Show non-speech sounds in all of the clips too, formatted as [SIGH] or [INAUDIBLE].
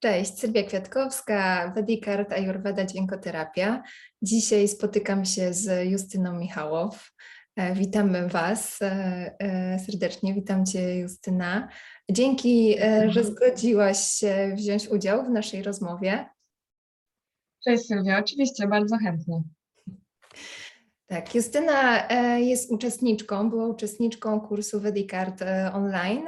Cześć, Sylwia Kwiatkowska, Vedicard Ayurveda Dźwiękoterapia. Dzisiaj spotykam się z Justyną Michałow. E, Witamy Was e, e, serdecznie, witam Cię Justyna. Dzięki, że zgodziłaś się wziąć udział w naszej rozmowie. Cześć Sylwia, oczywiście, bardzo chętnie. Tak, Justyna jest uczestniczką, była uczestniczką kursu Vedicard online.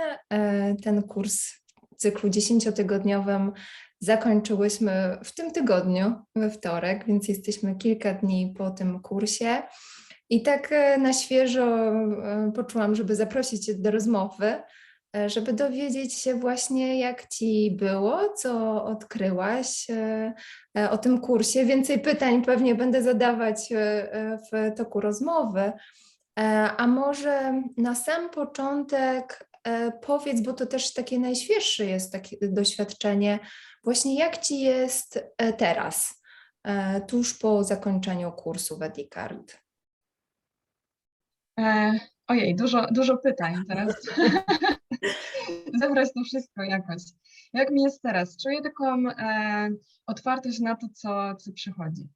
Ten kurs cyklu dziesięciotygodniowym zakończyłyśmy w tym tygodniu, we wtorek, więc jesteśmy kilka dni po tym kursie. I tak e, na świeżo e, poczułam, żeby zaprosić Cię do rozmowy, e, żeby dowiedzieć się właśnie, jak Ci było, co odkryłaś o tym kursie. Więcej pytań pewnie będę zadawać w toku rozmowy. A może na sam początek powiedz, bo to też takie najświeższe jest takie doświadczenie, właśnie jak Ci jest e, teraz, e, tuż po zakończeniu kursu Vedicard? E, ojej, dużo, dużo pytań teraz. [LAUGHS] Zebrać to wszystko jakoś. Jak mi jest teraz? Czuję taką e, otwartość na to, co, co przychodzi.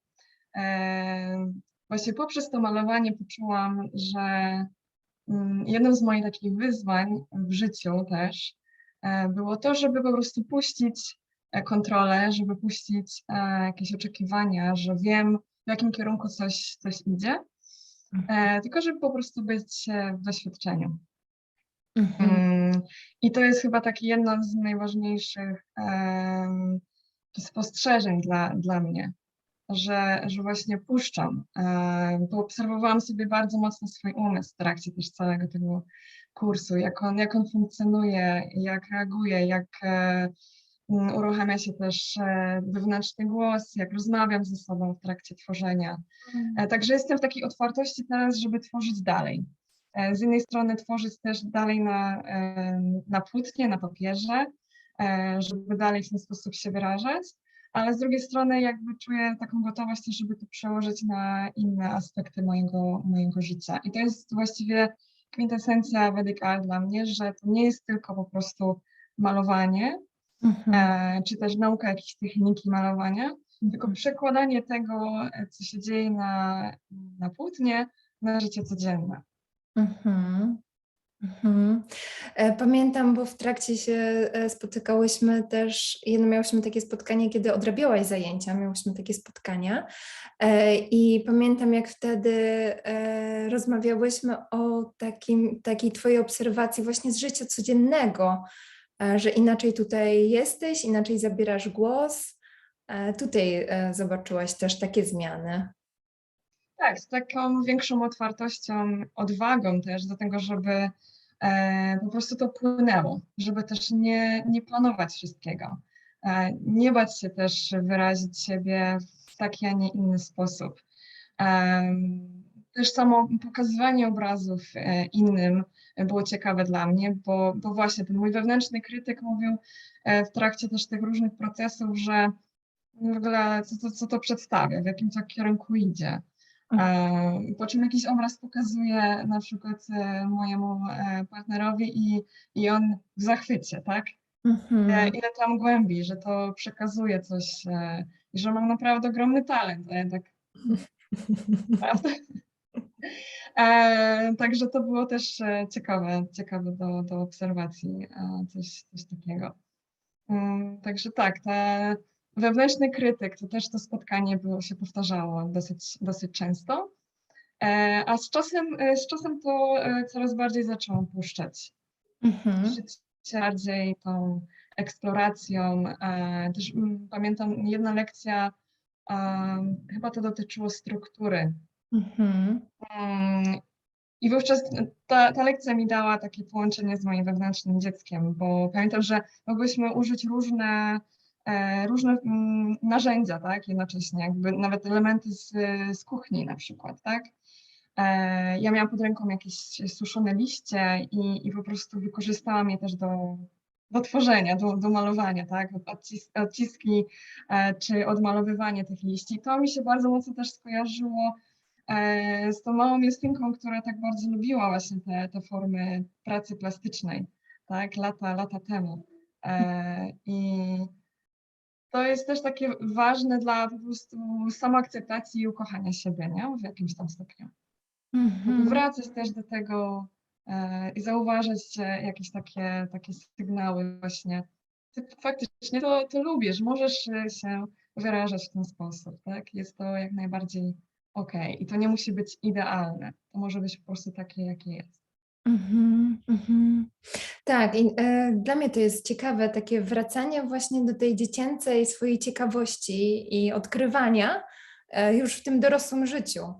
E, właśnie poprzez to malowanie poczułam, że jednym z moich takich wyzwań w życiu też e, było to, żeby po prostu puścić e, kontrolę, żeby puścić e, jakieś oczekiwania, że wiem, w jakim kierunku coś, coś idzie. E, tylko żeby po prostu być w doświadczeniu. Mhm. Mm, I to jest chyba takie jedno z najważniejszych spostrzeżeń dla, dla mnie, że, że właśnie puszczam. Poobserwowałam sobie bardzo mocno swój umysł w trakcie też całego tego kursu, jak on, jak on funkcjonuje, jak reaguje, jak e, mm, uruchamia się też e, wewnętrzny głos, jak rozmawiam ze sobą w trakcie tworzenia. E, Także jestem w takiej otwartości teraz, żeby tworzyć dalej. Z jednej strony tworzyć też dalej na, na płótnie, na papierze, żeby dalej w ten sposób się wyrażać, ale z drugiej strony jakby czuję taką gotowość też, żeby to przełożyć na inne aspekty mojego, mojego życia. I to jest właściwie kwintesencja Vedic Art dla mnie, że to nie jest tylko po prostu malowanie, Mhm. e, czy też nauka jakiejś techniki malowania, tylko przekładanie tego, e, co się dzieje na, na płótnie, na życie codzienne. Mhm. Mhm. E, Pamiętam, bo w trakcie się e, spotykałyśmy też, jedno miałyśmy takie spotkanie, kiedy odrabiałaś zajęcia, miałyśmy takie spotkania e, i pamiętam, jak wtedy rozmawiałyśmy o takim, takiej twojej obserwacji właśnie z życia codziennego, że inaczej tutaj jesteś, inaczej zabierasz głos. Tutaj zobaczyłaś też takie zmiany. Tak, z taką większą otwartością, odwagą też do tego, żeby po prostu to płynęło, żeby też nie, nie planować wszystkiego. E, nie bać się też wyrazić siebie w taki, a nie inny sposób. Em, też samo pokazywanie obrazów e, innym było ciekawe dla mnie, bo, bo właśnie ten mój wewnętrzny krytyk mówił e, w trakcie też tych różnych procesów, że w ogóle co, co, co to przedstawia, w jakim to kierunku idzie. E, Po czym jakiś obraz pokazuje na przykład e, mojemu e, partnerowi i, i on w zachwycie, tak? E, Mhm. Ile tam głębi, że to przekazuje coś i że mam naprawdę ogromny talent. A ja tak, [LAUGHS] prawda? E, Także to było też ciekawe, ciekawe do, do obserwacji, coś, coś takiego. Mm, Także tak, te wewnętrzny krytyk, to też to spotkanie było, się powtarzało dosyć, dosyć często. E, A z czasem, e, z czasem to e, coraz bardziej zaczęłam puszczać. Mhm. Żyć bardziej tą eksploracją. Też mm, pamiętam jedna lekcja, chyba to dotyczyło struktury. Mhm. Mm, I wówczas ta, ta lekcja mi dała takie połączenie z moim wewnętrznym dzieckiem, bo pamiętam, że mogłyśmy użyć różne, różne mm, narzędzia, tak, jednocześnie, jakby nawet elementy z, z kuchni na przykład, tak. E, Ja miałam pod ręką jakieś suszone liście i, i po prostu wykorzystałam je też do, do tworzenia, do, do malowania, tak, Odcis, odciski e, czy odmalowywanie tych liści. To mi się bardzo mocno też skojarzyło e, z tą małą Justynką, która tak bardzo lubiła właśnie te, te formy pracy plastycznej, tak, lata, lata temu. E, I to jest też takie ważne dla po prostu samoakceptacji i ukochania siebie, nie? W jakimś tam stopniu. Mhm. Wracać też do tego e, i zauważać e, jakieś takie, takie sygnały właśnie. Ty faktycznie to, to lubisz, możesz e, się wyrażać w ten sposób, tak? Jest to jak najbardziej okej. I to nie musi być idealne. To może być po prostu takie, jakie jest. Mhm, mhm. Tak, i e, dla mnie to jest ciekawe, takie wracanie właśnie do tej dziecięcej swojej ciekawości i odkrywania e, już w tym dorosłym życiu.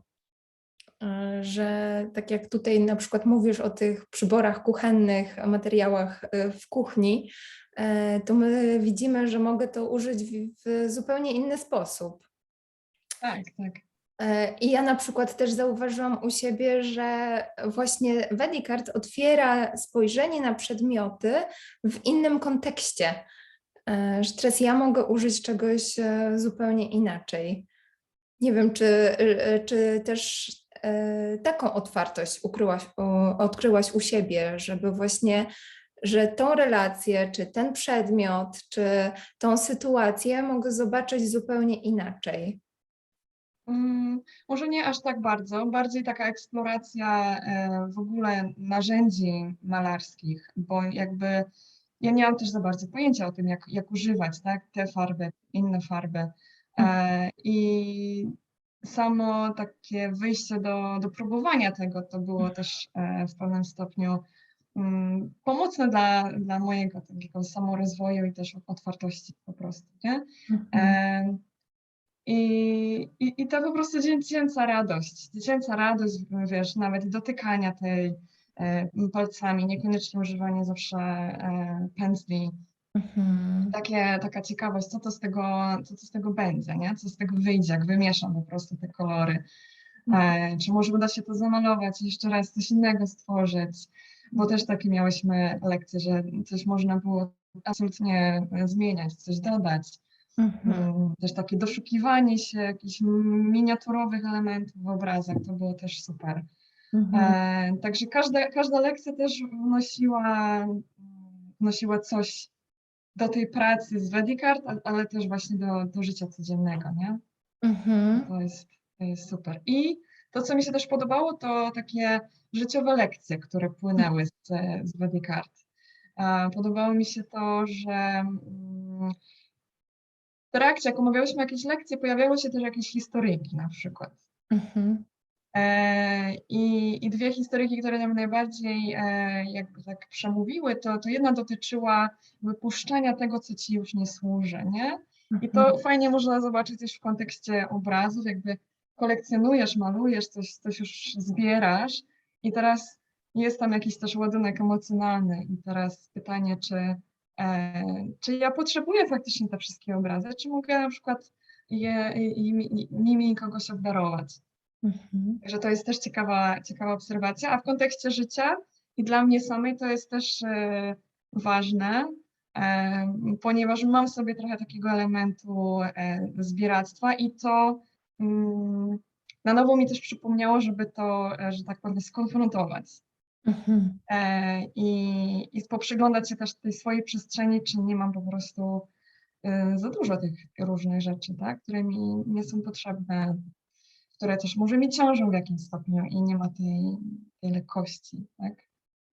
E, Że tak jak tutaj na przykład mówisz o tych przyborach kuchennych, materiałach e, w kuchni, e, to my widzimy, że mogę to użyć w, w zupełnie inny sposób. Tak, tak. E, I ja na przykład też zauważyłam u siebie, że właśnie Vedicard otwiera spojrzenie na przedmioty w innym kontekście, e, że teraz ja mogę użyć czegoś e, zupełnie inaczej. Nie wiem, czy, czy też taką otwartość ukryłaś, odkryłaś u siebie, żeby właśnie, że tą relację, czy ten przedmiot, czy tą sytuację mogę zobaczyć zupełnie inaczej. Mm, Może nie aż tak bardzo, bardziej taka eksploracja e, w ogóle narzędzi malarskich, bo jakby ja nie mam też za bardzo pojęcia o tym, jak, jak używać, tak, te farby, inne farby. E, I samo takie wyjście do, do próbowania tego, to było też e, w pewnym stopniu mm, pomocne dla, dla mojego takiego samorozwoju i też otwartości po prostu, nie? E, I, i, I to po prostu dziecięca radość. Dziecięca radość, wiesz, nawet dotykania tej e, palcami, niekoniecznie używanie zawsze e, pędzli. Mhm. Takie, taka ciekawość, co to, z tego, co to z tego będzie, nie? Co z tego wyjdzie, jak wymieszam po prostu te kolory. E, czy może uda się to zamalować, jeszcze raz coś innego stworzyć, bo też takie miałyśmy lekcje, że coś można było absolutnie zmieniać, coś dodać. Mhm. Mm, Też takie doszukiwanie się jakichś miniaturowych elementów w obrazach, to było też super. Mhm. E, także każda, każda lekcja też wnosiła, wnosiła coś do tej pracy z Vedicard, a- ale też właśnie do, do życia codziennego, nie? Mhm. To jest, to jest super. I to, co mi się też podobało, to takie życiowe lekcje, które płynęły z, z Vedicard. E, Podobało mi się to, że mm, trakcie, jak omawiałyśmy jakieś lekcje, pojawiały się też jakieś historyjki na przykład. Mhm. E, I, I dwie historyjki, które nam najbardziej e, jakby tak przemówiły, to, to jedna dotyczyła wypuszczania tego, co ci już nie służy, nie? I to fajnie można zobaczyć też w kontekście obrazów, jakby kolekcjonujesz, malujesz, coś, coś już zbierasz i teraz jest tam jakiś też ładunek emocjonalny i teraz pytanie, czy, czy ja potrzebuję faktycznie te wszystkie obrazy, czy mogę na przykład je, i- nimi kogoś obdarować. Mhm. Także to jest też ciekawa, ciekawa obserwacja. A w kontekście życia i dla mnie samej to jest też e, ważne, e, ponieważ mam sobie trochę takiego elementu e, zbieractwa i to mm, na nowo mi też przypomniało, żeby to, e, że tak powiem, skonfrontować. Mhm. E, i, i poprzyglądać się też tej swojej przestrzeni, czy nie mam po prostu e, za dużo tych różnych rzeczy, tak, które mi nie są potrzebne, które też może mi ciążą w jakimś stopniu i nie ma tej, tej lekkości, tak.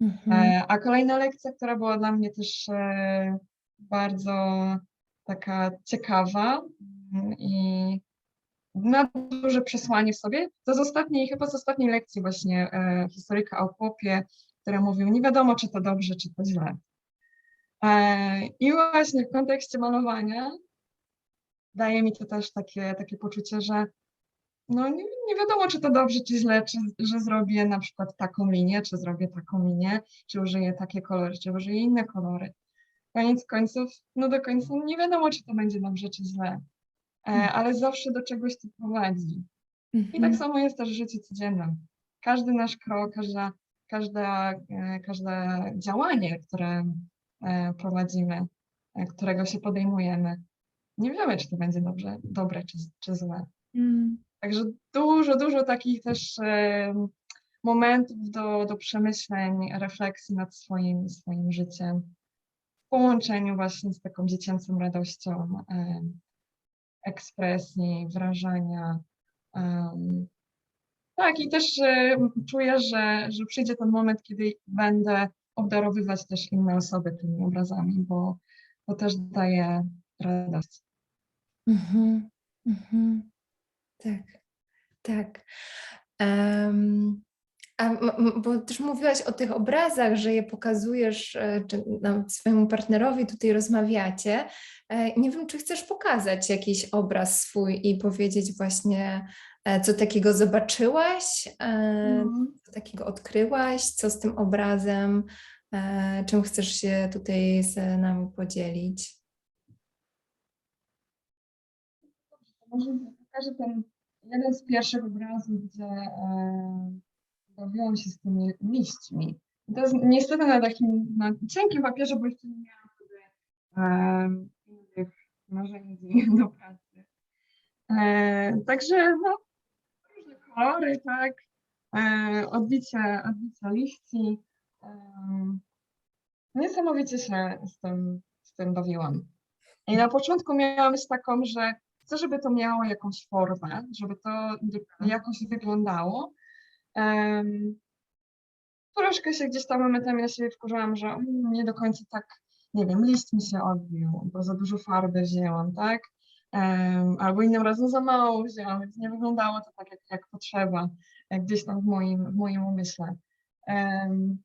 Mhm. E, a kolejna lekcja, która była dla mnie też e, bardzo taka ciekawa mm, i ma duże przesłanie sobie, to z ostatniej, chyba z ostatniej lekcji właśnie e, historyka o chłopie, który mówił, nie wiadomo, czy to dobrze, czy to źle. E, I właśnie w kontekście malowania daje mi to też takie, takie poczucie, że no nie, nie wiadomo, czy to dobrze, czy źle, czy że zrobię na przykład taką linię, czy zrobię taką linię, czy użyję takie kolory, czy użyję inne kolory. Koniec końców, no do końca nie wiadomo, czy to będzie dobrze, czy źle, ale zawsze do czegoś to prowadzi. I tak Mhm. samo jest też w życiu codziennym. Każdy nasz krok, każda, każda, e, każde działanie, które e, prowadzimy, e, którego się podejmujemy, nie wiemy, czy to będzie dobrze, dobre, czy, czy złe. Mm. Także dużo, dużo takich też e, momentów do, do przemyśleń, refleksji nad swoim, swoim życiem. połączeniu właśnie z taką dziecięcą radością e, ekspresji, wrażenia. em. Tak, i też e, czuję, że, że przyjdzie ten moment, kiedy będę obdarowywać też inne osoby tymi obrazami, bo to też daje radość. Mhm, mhm. Tak, tak. Em, a m- m- bo też mówiłaś o tych obrazach, że je pokazujesz, e, czy swojemu partnerowi tutaj rozmawiacie. E, Nie wiem, czy chcesz pokazać jakiś obraz swój i powiedzieć właśnie, e, co takiego zobaczyłaś, Mhm. co takiego odkryłaś, co z tym obrazem, czym chcesz się tutaj z nami podzielić. Może pokażę ten jeden z pierwszych obrazów, gdzie bawiłam się z tymi liśćmi. I To jest niestety na takim na cienkim papierze, bo jeszcze nie miałam wtedy e, innych narzędzi [LAUGHS] do pracy. E, także no, różne kolory, tak, e, odbicie, odbicie liści. E, niesamowicie się z tym, z tym bawiłam. I na początku miałam myśl taką, że chcę, żeby to miało jakąś formę, żeby to dy- jakoś wyglądało. Em, troszkę się gdzieś tam momentami na siebie wkurzałam, że mm, nie do końca tak, nie wiem, liść mi się odbił, bo za dużo farby wzięłam, tak? Em, albo innym razem za mało wzięłam, więc nie wyglądało to tak, jak, jak potrzeba, jak gdzieś tam w moim, w moim umyśle. Em,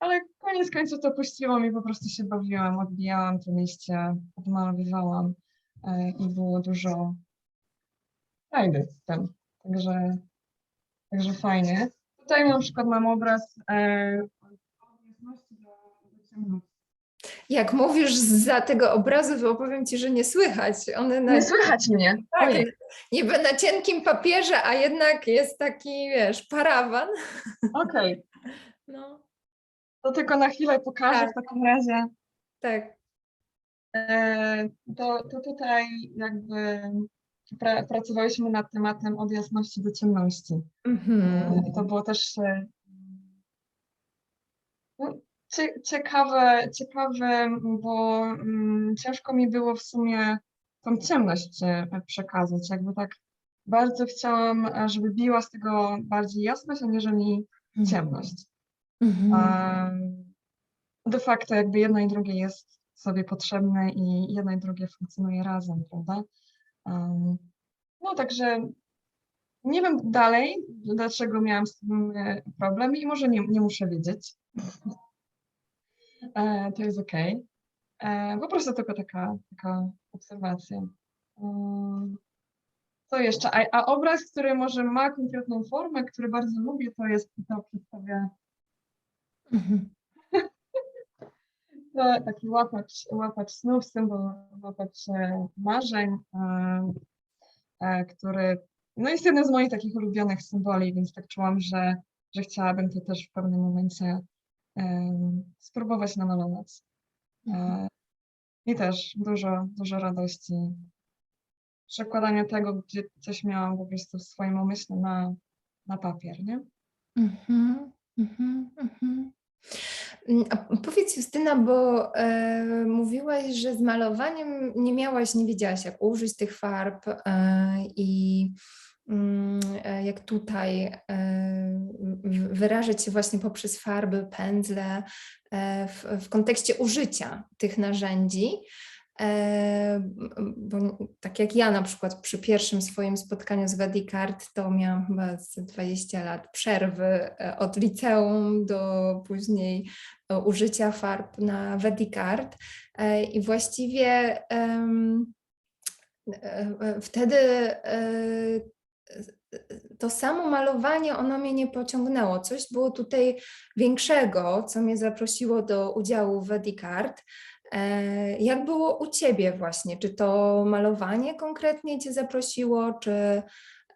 ale- koniec końców to puściłam i po prostu się bawiłam, odbijałam te liście, odmalowywałam e, i było dużo frajdy z tym. Także, także fajnie. Tutaj na przykład mam obraz e. Jak mówisz za tego obrazu, to opowiem Ci, że nie słychać. One na, Nie słychać mnie. tak, Ojej. niby na cienkim papierze, a jednak jest taki, wiesz, parawan. Okej, [LAUGHS] No, to tylko na chwilę pokażę Tak. w takim razie. tak. E, to, to tutaj jakby pra, pracowałyśmy nad tematem od jasności do ciemności. Mhm. E, To było też e, no, cie- ciekawe, ciekawe, bo mm, ciężko mi było w sumie tą ciemność e, przekazać. Jakby tak bardzo chciałam, żeby biła z tego bardziej jasność, aniżeli ciemność. Mhm. Em, De facto jakby jedno i drugie jest sobie potrzebne i jedno i drugie funkcjonuje razem, prawda? No także nie wiem dalej, dlaczego miałam z tym e, problem i może nie, nie muszę wiedzieć. E, To jest okej. E, Po prostu tylko taka, taka obserwacja. Co jeszcze? A, a obraz, który może ma konkretną formę, który bardzo lubię, to jest, to przedstawia Mhm. Taki łapacz, łapacz snów, symbol łapacz e, marzeń, e, e, który no jest jednym z moich takich ulubionych symboli, więc tak czułam, że, że chciałabym to też w pewnym momencie spróbować namalować. I też dużo, dużo radości. Przekładania tego, gdzie coś miałam po prostu w swoim umyśle na, na papier, nie? Mhm, mhm, mhm. A powiedz Justyna, bo e, mówiłaś, że z malowaniem nie miałaś, nie wiedziałaś jak użyć tych farb e, i mm, e, jak tutaj e, wyrażać się właśnie poprzez farby, pędzle e, w, w kontekście użycia tych narzędzi. Bo tak jak ja na przykład przy pierwszym swoim spotkaniu z Vadicard, to miałam chyba z 20 lat przerwy e, od liceum do później e, użycia farb na Vadicard E, i właściwie wtedy to samo malowanie ono mnie nie pociągnęło. Coś było tutaj większego, co mnie zaprosiło do udziału w Vadicard. E, Jak było u Ciebie właśnie? Czy to malowanie konkretnie Cię zaprosiło, czy,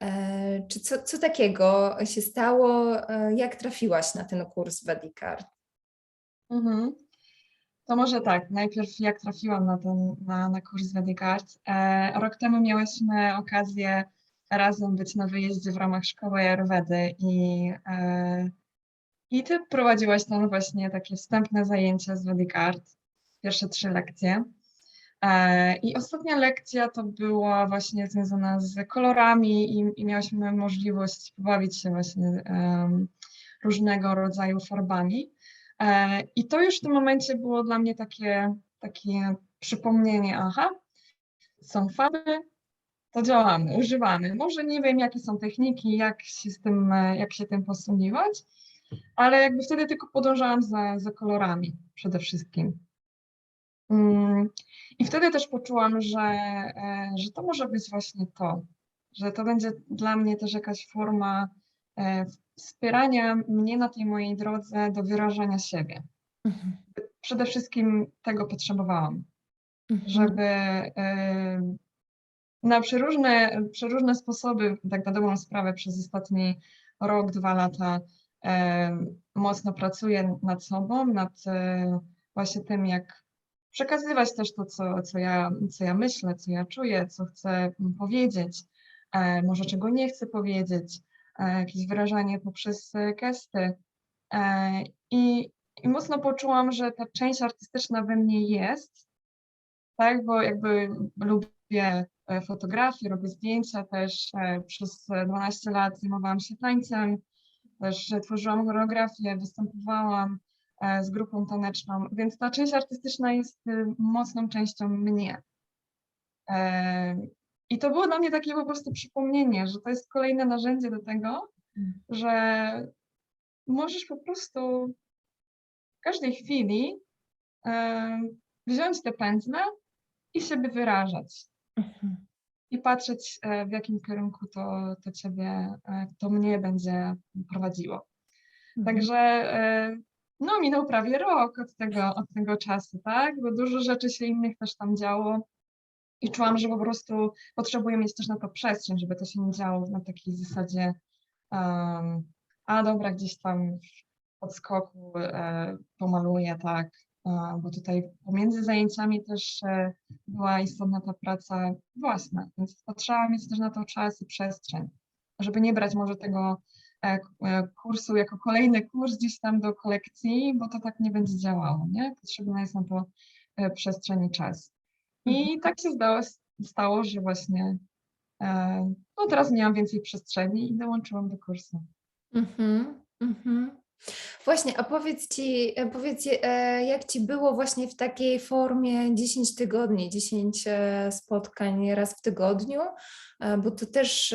e, czy co, co takiego się stało? E, Jak trafiłaś na ten kurs Vadicard? Mhm. To może tak, najpierw jak trafiłam na ten, na, na kurs. E, rok temu miałyśmy okazję razem być na wyjeździe w ramach szkoły Ayurvedy i, i ty prowadziłaś tam właśnie takie wstępne zajęcia z Vedicard. Pierwsze trzy lekcje. E, I ostatnia lekcja to była właśnie związana z kolorami i, i miałyśmy możliwość pobawić się właśnie em, różnego rodzaju farbami. E, I to już w tym momencie było dla mnie takie, takie przypomnienie, aha, są farby, to działamy, używamy. Może nie wiem, jakie są techniki, jak się z tym, e, jak się tym posługiwać, ale jakby wtedy tylko podążałam za, za kolorami przede wszystkim. Mm, I wtedy też poczułam, że, e, że to może być właśnie to, że to będzie dla mnie też jakaś forma e, wspierania mnie na tej mojej drodze do wyrażania siebie. Mhm. Przede wszystkim tego potrzebowałam Mhm. żeby e, na przeróżne, przeróżne sposoby, tak na dobrą sprawę przez ostatni rok, dwa lata mocno pracuję nad sobą, nad właśnie tym, jak przekazywać też to, co, co, ja, co ja myślę, co ja czuję, co chcę powiedzieć, e, może czego nie chcę powiedzieć, e, jakieś wyrażanie poprzez e, gesty. I, I mocno poczułam, że ta część artystyczna we mnie jest, tak, bo jakby lubię fotografię, robię zdjęcia też. Przez e, 12 lat zajmowałam się tańcem, też tworzyłam choreografię, występowałam z grupą taneczną, więc ta część artystyczna jest y, mocną częścią mnie. E, I to było dla mnie takie po prostu przypomnienie, że to jest kolejne narzędzie do tego, że możesz po prostu w każdej chwili e, wziąć te pędzle i siebie wyrażać Mhm. i patrzeć, e, w jakim kierunku to, to ciebie, e, to mnie będzie prowadziło. Mhm. Także e, no, minął prawie rok od tego, od tego czasu, tak? Bo dużo rzeczy się innych też tam działo i czułam, że po prostu potrzebuję mieć też na to przestrzeń, żeby to się nie działo na takiej zasadzie, um, a dobra, gdzieś tam w odskoku e, pomaluję, tak, a, bo tutaj pomiędzy zajęciami też e, była istotna ta praca własna, więc potrzeba mieć też na to czas i przestrzeń, żeby nie brać może tego e, e, kursu jako kolejny kurs gdzieś tam do kolekcji, bo to tak nie będzie działało, nie? Potrzebna jest na to e, przestrzeń i czas. I tak się zdało, stało, że właśnie e, no teraz miałam więcej przestrzeni i dołączyłam do kursu. Mhm, mhm. Właśnie, a powiedz ci, e, powiedz, e, jak ci było właśnie w takiej formie 10 tygodni, 10 e, spotkań raz w tygodniu, bo to też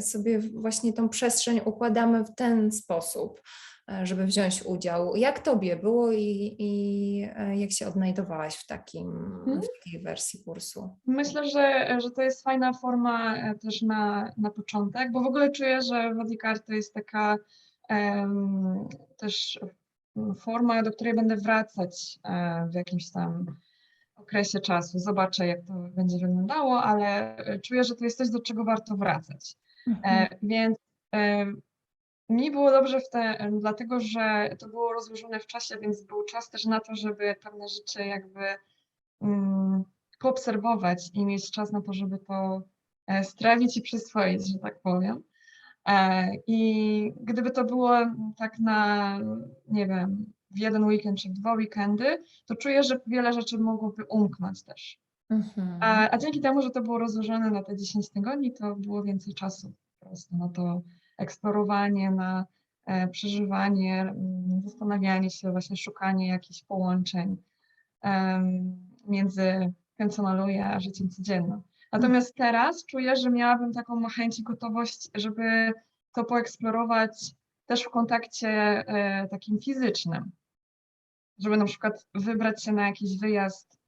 sobie właśnie tą przestrzeń układamy w ten sposób, żeby wziąć udział. Jak tobie było i, i jak się odnajdowałaś w takim, w takiej wersji kursu? Myślę, że, że to jest fajna forma też na, na początek, bo w ogóle czuję, że Bodycard to jest taka też forma, do której będę wracać e, w jakimś tam okresie czasu. Zobaczę, jak to będzie wyglądało, ale e, czuję, że to jest coś, do czego warto wracać. Mhm. E, więc e, mi było dobrze w te, dlatego, że to było rozłożone w czasie, więc był czas też na to, żeby pewne rzeczy jakby mm, poobserwować i mieć czas na to, żeby to strawić i przyswoić, że tak powiem. E, I gdyby to było tak na, nie wiem, w jeden weekend czy w dwa weekendy, to czuję, że wiele rzeczy mogłoby umknąć też. Mhm. A, a dzięki temu, że to było rozłożone na te 10 tygodni, to było więcej czasu po prostu na to eksplorowanie, na e, przeżywanie, mm, zastanawianie się, właśnie szukanie jakichś połączeń em, między tym, co maluję, a życiem codziennym. Natomiast teraz czuję, że miałabym taką chęć i gotowość, żeby to poeksplorować też w kontakcie e, takim fizycznym. Żeby na przykład wybrać się na jakiś wyjazd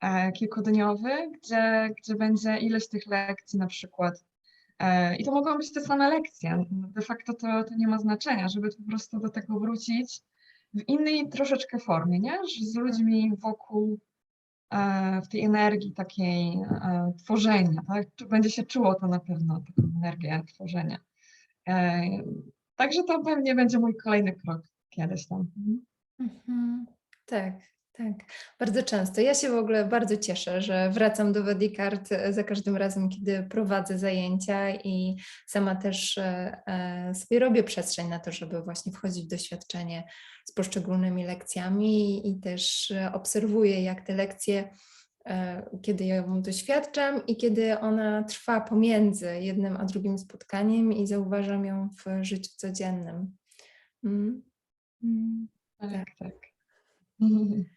e, kilkudniowy, gdzie, gdzie będzie ileś tych lekcji na przykład. E, I to mogą być te same lekcje. De facto to, to nie ma znaczenia, żeby po prostu do tego wrócić w innej troszeczkę formie, nie? Że z ludźmi wokół, w tej energii takiej e, tworzenia, tak? Będzie się czuło to na pewno, taką energię tworzenia. E, Także to pewnie będzie mój kolejny krok kiedyś tam. Mhm. Mhm. Tak, Tak, bardzo często. Ja się w ogóle bardzo cieszę, że wracam do Wedicard e, za każdym razem, kiedy prowadzę zajęcia i sama też e, e, sobie robię przestrzeń na to, żeby właśnie wchodzić w doświadczenie z poszczególnymi lekcjami i też obserwuję, jak te lekcje, kiedy ją doświadczam i kiedy ona trwa pomiędzy jednym a drugim spotkaniem i zauważam ją w życiu codziennym. Mm. Mm. Tak, tak. [LAUGHS]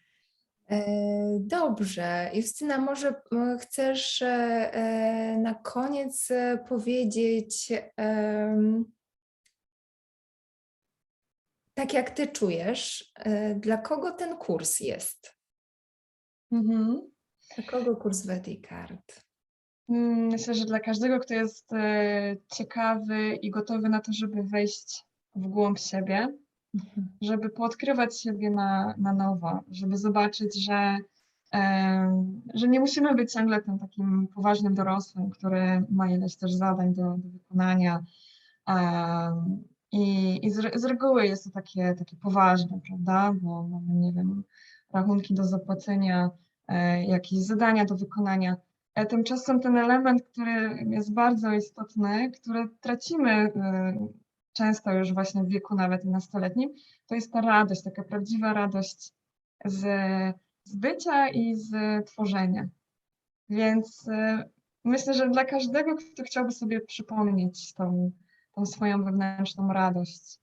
E, Dobrze. Justyna, może m, chcesz e, e, na koniec e, powiedzieć, tak jak ty czujesz, e, dla kogo ten kurs jest? Mhm. Dla kogo kurs Vedicard? Mm, Myślę, że dla każdego, kto jest e, ciekawy i gotowy na to, żeby wejść w głąb siebie. Żeby poodkrywać siebie na, na nowo, żeby zobaczyć, że, że nie musimy być ciągle tym takim poważnym dorosłym, który ma ileś też zadań do, do wykonania. I i z, z reguły jest to takie, takie poważne, prawda? Bo mamy, nie wiem, rachunki do zapłacenia, e, jakieś zadania do wykonania. E, Tymczasem ten element, który jest bardzo istotny, który tracimy e, często już właśnie w wieku nawet nastoletnim, to jest ta radość, taka prawdziwa radość z, z bycia i z tworzenia. Więc e, myślę, że dla każdego, kto chciałby sobie przypomnieć tą, tą swoją wewnętrzną radość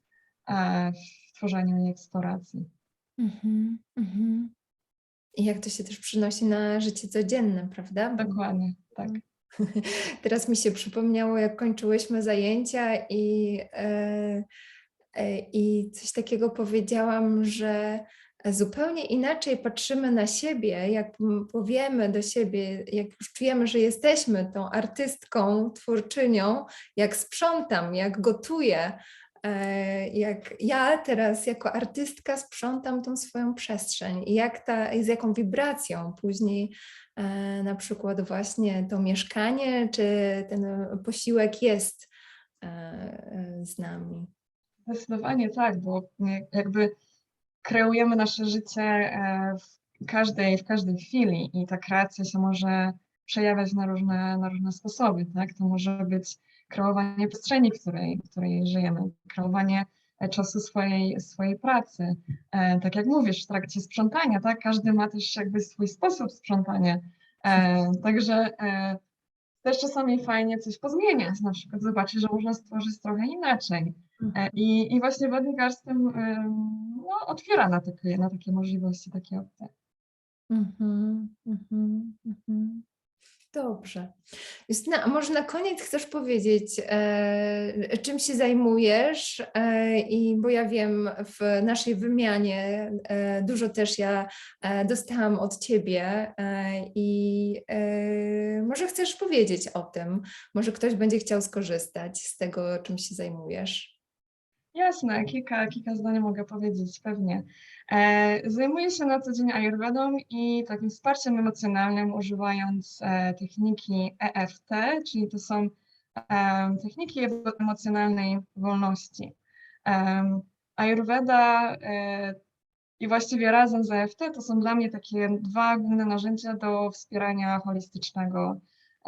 e, w tworzeniu i eksploracji. Mhm, mhm. I jak to się też przynosi na życie codzienne, prawda? Dokładnie, tak. [LAUGHS] Teraz mi się przypomniało, jak kończyłyśmy zajęcia i, e, e, i coś takiego powiedziałam, że zupełnie inaczej patrzymy na siebie, jak powiemy do siebie, jak już czujemy, że jesteśmy tą artystką, twórczynią, jak sprzątam, jak gotuję. E, Jak ja teraz jako artystka sprzątam tą swoją przestrzeń i jak ta, z jaką wibracją później e, na przykład właśnie to mieszkanie czy ten posiłek jest e, z nami. Zdecydowanie tak, bo jakby kreujemy nasze życie w każdej, w każdej chwili i ta kreacja się może przejawiać na różne, na różne sposoby, tak? To może być kreowanie przestrzeni, w której, w której żyjemy, kreowanie e, czasu swojej, swojej pracy. E, Tak jak mówisz, w trakcie sprzątania, tak? Każdy ma też jakby swój sposób sprzątania. E, Także też czasami fajnie coś pozmieniać, na przykład zobaczyć, że można stworzyć trochę inaczej. E, I, i właśnie ym, no, otwiera na takie, na takie możliwości, takie opcje. Mhm, mhm, mhm. Dobrze. Justyna, a może na koniec chcesz powiedzieć, e, czym się zajmujesz? E, I bo ja wiem, w naszej wymianie e, dużo też ja e, dostałam od ciebie e, i e, może chcesz powiedzieć o tym. Może ktoś będzie chciał skorzystać z tego, czym się zajmujesz. Jasne, kilka, kilka zdań mogę powiedzieć, pewnie. E, zajmuję się na co dzień ayurvedą i takim wsparciem emocjonalnym, używając e, techniki EFT, czyli to są e, techniki emocjonalnej wolności. E, Ayurveda e, i właściwie razem z EFT to są dla mnie takie dwa główne narzędzia do wspierania holistycznego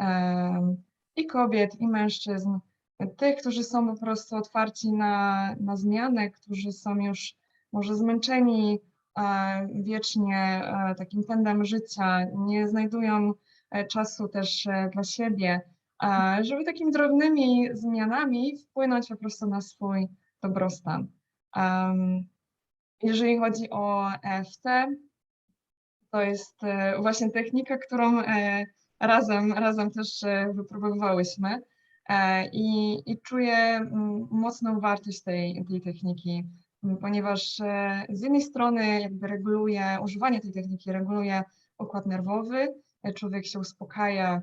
e, i kobiet, i mężczyzn tych, którzy są po prostu otwarci na, na zmianę, którzy są już może zmęczeni e, wiecznie e, takim pędem życia, nie znajdują e, czasu też dla siebie, żeby takimi drobnymi zmianami wpłynąć po prostu na swój dobrostan. Jeżeli chodzi o EFT, to jest właśnie technika, którą razem, razem też wypróbowałyśmy. E, I, i czuję mm, mocną wartość tej, tej techniki, m, ponieważ e, z jednej strony jakby reguluje, używanie tej techniki reguluje układ nerwowy, e, człowiek się uspokaja,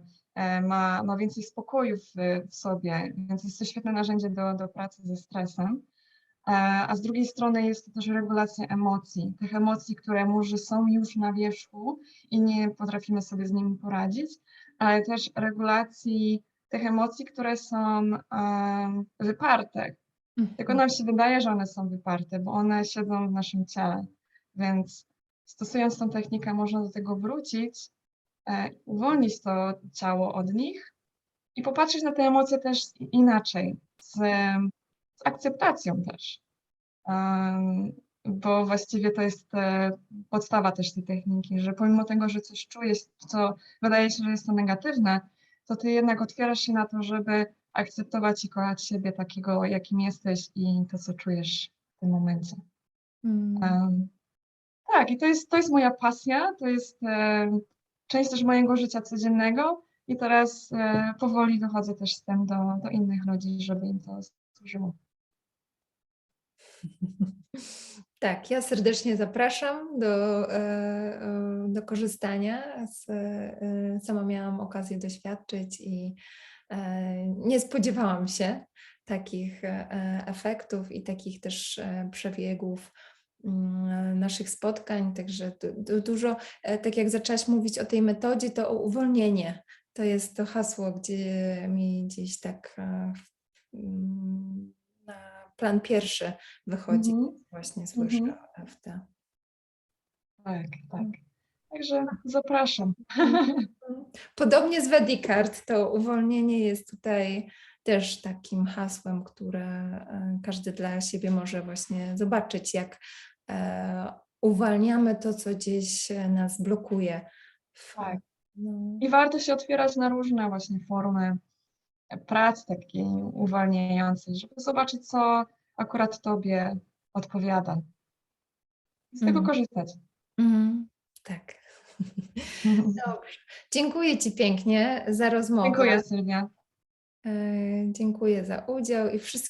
ma, ma więcej spokoju w, w sobie, więc jest to świetne narzędzie do, do pracy ze stresem. A z drugiej strony jest to też regulacja emocji, tych emocji, które może są już na wierzchu i nie potrafimy sobie z nimi poradzić, ale też regulacji tych emocji, które są wyparte. Tylko nam się wydaje, że one są wyparte, bo one siedzą w naszym ciele. Więc stosując tą technikę, można do tego wrócić, e, uwolnić to ciało od nich i popatrzeć na te emocje też inaczej, z, z akceptacją też. Bo właściwie to jest e, podstawa też tej techniki, że pomimo tego, że coś czujesz, co wydaje się, że jest to negatywne, to ty jednak otwierasz się na to, żeby akceptować i kochać siebie takiego, jakim jesteś i to, co czujesz w tym momencie. Mm. Em, tak, i to jest, to jest moja pasja, to jest e, część też mojego życia codziennego i teraz e, powoli wychodzę też z tym do, do innych ludzi, żeby im to służyło. [LAUGHS] Tak, ja serdecznie zapraszam do, e, e, do korzystania. E, sama miałam okazję doświadczyć i nie spodziewałam się takich efektów i takich też przebiegów mm, naszych spotkań. Także du, du, dużo, tak jak zaczęłaś mówić o tej metodzie, to o uwolnienie. To jest to hasło, gdzie mi gdzieś tak mm, plan pierwszy wychodzi Mhm. właśnie słyszę Mhm. w te. Tak, tak. Także zapraszam. Podobnie z Vedicard, to uwolnienie jest tutaj też takim hasłem, które e, każdy dla siebie może właśnie zobaczyć, jak e, uwalniamy to, co gdzieś e, nas blokuje. Tak. no, I warto się otwierać na różne właśnie formy pracy takiej uwalniającej, żeby zobaczyć, co akurat tobie odpowiada. Z tego Mhm. korzystać. mhm, tak. [LAUGHS] Dobrze. Dziękuję Ci pięknie za rozmowę. Dziękuję Sylwia. E, Dziękuję za udział i wszystkiego.